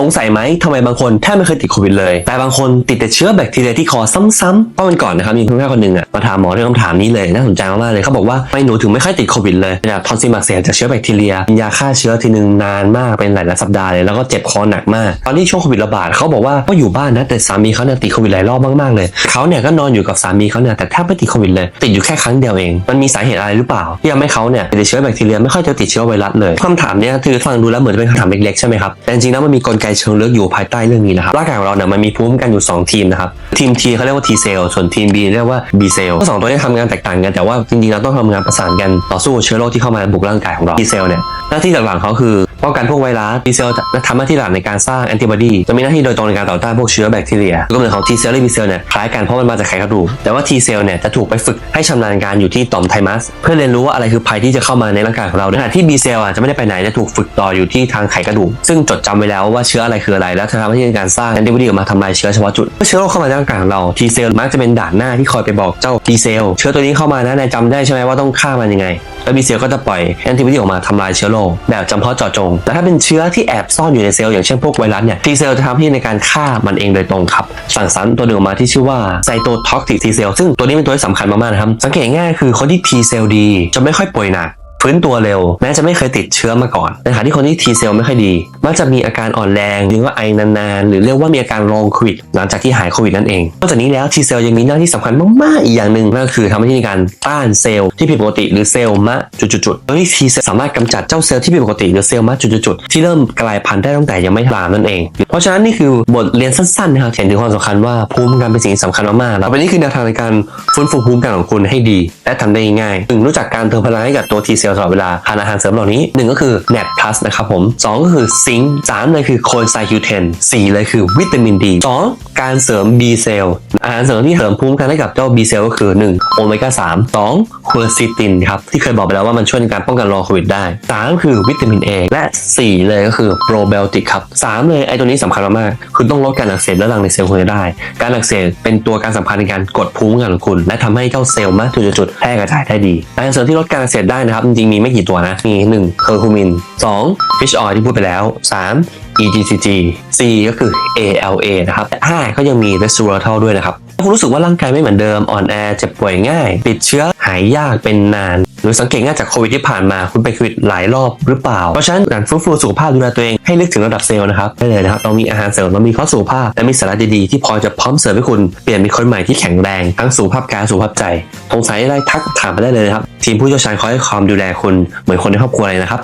สงสัยไหมทำไมบางคนแทบไม่เคยติดโควิดเลย แต่บางคนติดแต่เชื้อแบคทีเรียที่คอซ้ำๆเพราะวันก่อนนะครับมีคุณแม่คนหนึ่งอะมาถามหมอเรื่องคำถามนี้เลยน่าสนใจมากๆเลยเขาบอกว่าทำไมหนูถึงไม่ค่อยติดโควิดเลยจากทอนซิลอักเสบจากเชื้อแบคทีเรียกินยาฆ่าเชื้อทีนึงนานมากเป็นหลายๆสัปดาห์เลยแล้วก็เจ็บคอหนักมากตอนที่ช่วงโควิดระบาดเขาบอกว่าก็อยู่บ้านนะแต่สามีเขาเนี่ยติดโควิดหลายรอบมากๆเลยเขาเนี่ยก็นอนอยู่กับสามีเขาเนี่ยแต่แทบไม่ติดโควิดเลย ติดอยู่แค่ครั้งเดียวเองมันมีสาเหตุอะไรหรือเปล่าที่ทำให้เขาเนี่ยติดเชื้อแบคทีเรียไม่ค่อยจะติดเชื้อไวรัสเลยคำถามเนี้ยคือฟังดูแล้วเหมือนจะเป็นคำถามเล็กๆใช่ไหมครับแต่จริงๆแล้วมันมีกลไกเชิงลึกอยู่ภายใต้เรื่องนี้นะครับร่างกายของเราเนี่ยมันมีภูมิคุ้มกันอยู่สองทีมนะครับทีม T เขาเรียกว่า T cell ส่วนทีม B เรียกว่า B cell ทั้งสองตัวนี้ทำงานแตกต่างกันแต่ว่าจริงๆเราต้องทำงานประสานกันต่อสู้กับเชื้อโรคที่เข้ามาบุกร่างกายของเรา T cell เนี่ยหน้าที่หลักๆเขาคือ ป้องกันพวกไวรัส T cell จะทำหน้าที่หลักในการสร้างแอนติบอดีจะมีหน้าที่โดยตรงในการต่อต้านพวกเชื้อแบคทีเรียกำเนิดของ T cell และ B cell เนี่ยคล้ายกันเพราะมันมาจากไขกระดูกแต่ว่า T cell เนี่ยจะถูกไปฝึกให้ชำนาญการอยู่ที่ต่อมไทมัสเพื่อเรียนรู้ว่าอะไรคือภัยที่จะเข้ามาในร่างกายของเราในขณะที่ B cell อะจะไม่ได้ไปไหนจะถูกฝึกต่ออยู่ที่ทางไขกระดูกซึ่งจดจำไว้แล้วว่าเชื้ออะไรคืออะไร แล้วจะทำหน้าที่ในการสร้างแอนติบอดีออกมาทำลายเชื้อเฉพาะจุดเมื่อเชื้อโรคเข้ามาในร่างกายของเรา T cell มักจะเป็นด่านหน้าที่คอยไปบอกเจ้า T cell เชื้อตัวนี้เข้ามานะนายจำได้ใช่ไหมว่าต้องฆ่ามันยังไงแล้ว B cell ก็จะปล่อยแอนติบอดีออกมาทำลายเชื้อโรคแบบจำเพาะเจาะจงแต่ถ้าเป็นเชื้อที่แอบซ่อนอยู่ในเซลล์อย่างเช่นพวกไวรัสเนี่ย T cell จะทำหน้าที่ในการฆ่ามันเองโดยตรงครับ สั่งสรรค์ตัวหนึ่งออกมาที่ชื่อว่าไซโตท็อกซิก T cell ซึ่งตัวนี้เป็นตัวที่สำคัญมากๆนะครับ สังเกตง่ายคือคนที่ T cell ดีจะไม่ค่อยป่วยหนักฟื้นตัวเร็ว แม้จะไม่เคยติดเชื้อมาก่อนในขณะที่คนที่ T เซลไม่ค่อยดีมักจะมีอาการอ่อนแรงหรือว่าไอนานๆ หรือเรียกว่ามีอาการรองโควิดหลังจากที่หายโควิดนั่นเองนอกจากนี้แล้ว T เซลยังมีหน้าที่สำคัญมากๆอีกอย่างหนึ่งนั่นก็คือทำหน้าที่ในการต้านเซลล์ที่ผิดปกติหรือเซลล์มะจุดๆโดยที่ T เซลสามารถกำจัดเจ้าเซลล์ที่ผิดปกติหรือเซลล์มะจุดๆที่เริ่มกลายพันธุ์ได้ตั้งแต่ยังไม่ลามนั่นเอง เพราะฉะนั้นนี่คือบทเรียนสั้นๆนะครับเห็นถึงความสำคัญว่าภูมิคุ้มกันเป็นสิ่งที่สำคัญมากๆแล้วเป็นนี่คือแนวทางในการฟื้นฟูภูมิคุ้มกันของคุณให้ดี และทำได้ง่ายหนึ่งรู้จักการเติมพลังให้กับตัว T เซลตลอดเวลาทานอาหารเสริมเหล่านี้หนึ่งก็คือ NAT นะครับผมสองก็คือซิงค์สามเลยคือโคไซคิวเทนสี่เลยคือวิตามินดีสอง การเสริม B เซลอาหารเสริมที่เสริมภูมิคุ้มกันให้กับเจ้า B เซลก็คือหนึ่งโอเมก้าสามสองควอซิตินครับ ที่เคยบอกไปแล้วว่ามันช่วยในการป้องกันโรองโควิดได้สามคือวิตามิน A และสี่เลยก็คือโปรไบโอติกครับสามเลยไอตัวนี้สำคัญมากๆ คุณต้องลดการอักเสบและรังในเซลล์คุณได้ การอักเสบเป็นตัวการสำคัญในการกดภูมิคุ้มกันของคุณ และทำให้เจ้าเซลล์มากจุดๆแพร่กระจายได้ดีอาหารเสริมที่ลดการอักเสบได้นะครับจริงๆมีไม่กี่ตัวนะมีหนึ่งเคอร์คูมิน 2. fish oil ที่พูดไปแล้ว 3. EGCG 4ก็คือ ALA นะครับ5ก็ยังมี resveratrol ด้วยนะครับถ้าคุณรู้สึกว่าร่างกายไม่เหมือนเดิมอ่อนแอเจ็บป่วยง่าย ติดเชื้อหายยากเป็นนาน หรือสังเกตง่ายจากโควิดที่ผ่านมาคุณเป็นโควิดหลายรอบหรือเปล่า เพราะฉะนั้นการฟื้นฟูสุขภาพดูแลตัวเองให้นึกถึงระดับเซลล์นะครับได้เลยนะครับเรามีอาหารเสริมเรามีข้อสุขภาพ และมีสาระดีๆที่พอจะพร้อมเสริมให้คุณเปลี่ยนเป็นคนใหม่ที่แข็งแรงทั้งสุขภาพกายสุขภาพใจสงสัยอะไรทักถามมาได้เลยนะครับทีมผู้เชี่ยวชาญคอยให้ความดูแลคุณเหมือนคนในครอบครัวเลยนะครับ